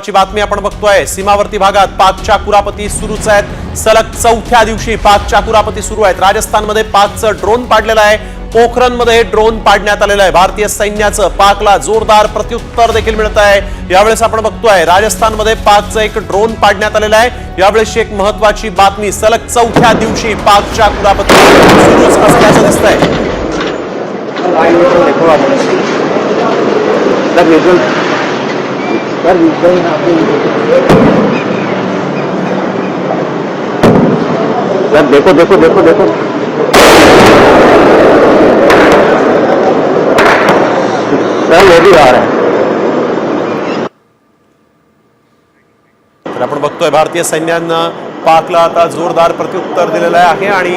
महत्वाची बातमी आपण बघतोय. सीमावर्ती भागात पाकच्या कुरापती सुरूच आहेत. सलग चौथ्या दिवशी पाकच्या कुरापती सुरू आहेत. राजस्थानमध्ये पाकचं ड्रोन पाडलेलं आहे. पोखरणमध्ये ड्रोन पाडण्यात आलेलं आहे. भारतीय सैन्याचं पाकला जोरदार प्रत्युत्तर देखील मिळत आहे. यावेळेस आपण बघतोय राजस्थानमध्ये पाकचं एक ड्रोन पाडण्यात आलेलं आहे. यावेळेस एक महत्वाची बातमी सलग चौथ्या दिवशी पाकच्या कुरापती सुरूच असल्याचं दिसत आहे आप सर देखो देखो देखो देखो। सर वो भी आ रहा है। तर आपण बघतोय भारतीय सैन्यानं पाकला आता जोरदार प्रत्युत्तर दिलेलं आहे आणि